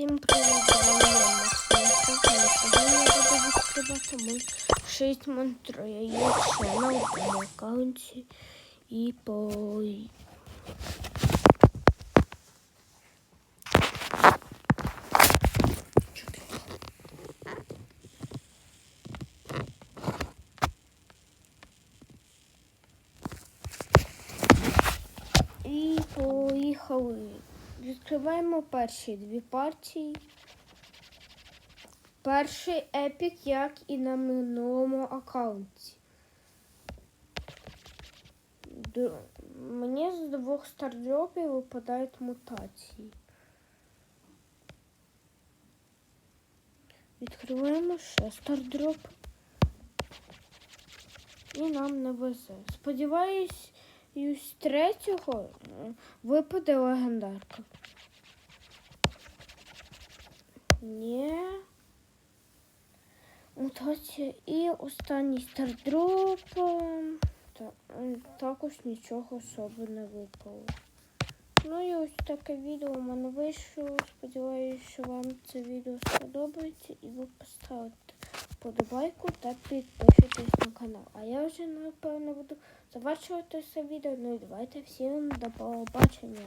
Всім привіт, з вами я, Максим Сьогодні я буду відкривати мон... 6 монстро яєць ще на одному аккаунті і по... І поїхали. Відкриваємо перші дві партії. Перший епік, як і на минулому аккаунті. Д- Мені з двох стардропів випадають мутації. Відкриваємо ще стардроп. І нам не везе. Сподіваюсь, і з третього е, випаде легендарка. Ні. Мутація і останній стардроп. Та, е, також нічого особи не випало. Ну і ось таке відео у мене вийшло. Сподіваюся, що вам це відео сподобається і ви поставите подобайку та підпишитесь на канал. А я вже напевно буду завершувати це відео. Ну і давайте всім до побачення.